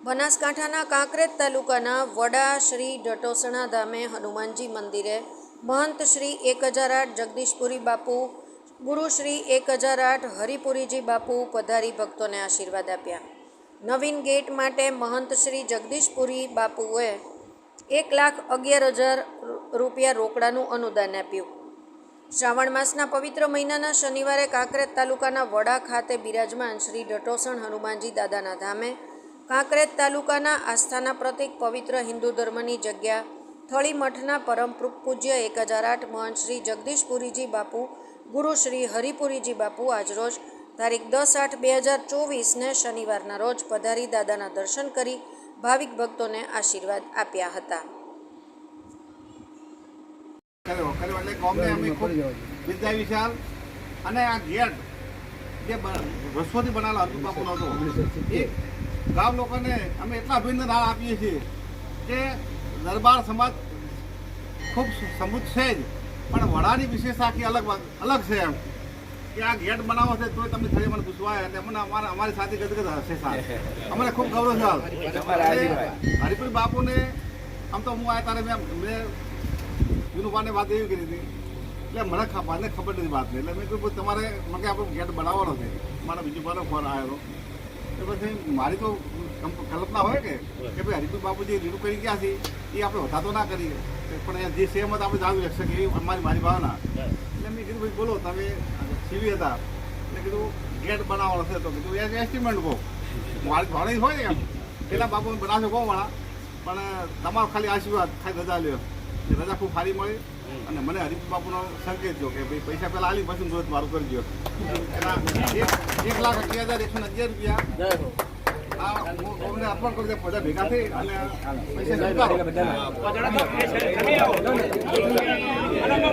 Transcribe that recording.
બનાસકાંઠાના કાંકરેજ તાલુકાના વડા શ્રી ડટોસણા ધામે હનુમાનજી મંદિરે મહંત શ્રી એક હજાર આઠ જગદીશપુરી બાપુ, ગુરુ શ્રી એક હજાર આઠ હરિપુરીજી બાપુ પધારી ભક્તોને આશીર્વાદ આપ્યા. નવીન ગેટ માટે મહંત શ્રી જગદીશપુરી બાપુએ એક લાખ અગિયાર હજાર રૂપિયા રોકડાનું અનુદાન આપ્યું. શ્રાવણ માસના પવિત્ર મહિનાના શનિવારે કાંકરેજ તાલુકાના વડા ખાતે બિરાજમાન શ્રી ડટોસણ હનુમાનજી દાદાના ધામે કાંકરેજ તાલુકાના આસ્થાના પ્રતિક પવિત્ર હિન્દુ ધર્મની જગ્યા થળી મઠના પરમ પૂજ્ય એક હજાર આઠ મહંત શ્રી જગદીશપુરીજી બાપુ, ગુરુ શ્રી હરિપુરીજી બાપુ આજરોજ તારીખ દસ આઠ બે હજાર ચોવીસને શનિવારના રોજ પધારી દાદાના દર્શન કરી ભાવિક ભક્તોને આશીર્વાદ આપ્યા હતા. અને આ ગેટ જે વર્ષોથી બનાવેલો અર્જુન બાપુનો હતો, એ ગામ લોકોને અમે એટલા અભિનંદન આપીએ છીએ કે દરબાર સમાજ ખૂબ સમૃદ્ધ છે જ. પણ વડાની વિશેષતા આખી અલગ અલગ છે એમ. કે આ ગેટ બનાવો છે તોય તમે ખરી મને પૂછવાય અને અમને અમારા અમારી સાથે ગદગદ હશે સાહેબ. અમને ખૂબ ગૌરવ છે હરિપુર બાપુને આમ તો હું આ તારે મેં મેં વિનુભાને વાત એવી કરી હતી. એટલે મને મને ખબર નથી વાત એટલે મેં કીધું તમારે મને આપણે ગેટ બનાવવાનો છે. મારા બીજું ભાઈનો ફોન આવ્યો તો પછી મારી તો કલ્પ- કલ્પના હોય કે કે ભાઈ હરિપુર બાપુ જે રીડું કરી ગયા છે એ આપણે વધારતો ના કરીએ. પણ એ જે સેમ હતા આપણે જાળવી રાખશે કે મારી અમારી મારી ભાવના. એટલે મેં કીધું ભાઈ બોલો તમે સીવી હતા. એટલે કીધું ગેટ બનાવવાનો છે. તો કીધું એ એસ્ટિમેટ કહો મારી ભાવના હોય ને એમ. પેલા બાપુ બનાવશે બહુ વાળા પણ તમારો ખાલી આશીર્વાદ ખાલી રજા લ્યો. એ રજા ખૂબ સારી મળી અને મને હરીફ બાપુનો સંકેત થયો કે ભાઈ પૈસા પહેલાં આલી પછી રોજ મારું કરજો એક લાખ અગિયાર હજાર એકસો અગિયાર રૂપિયા અર્પણ કરી બધા ભેગા થઈ અને પૈસા.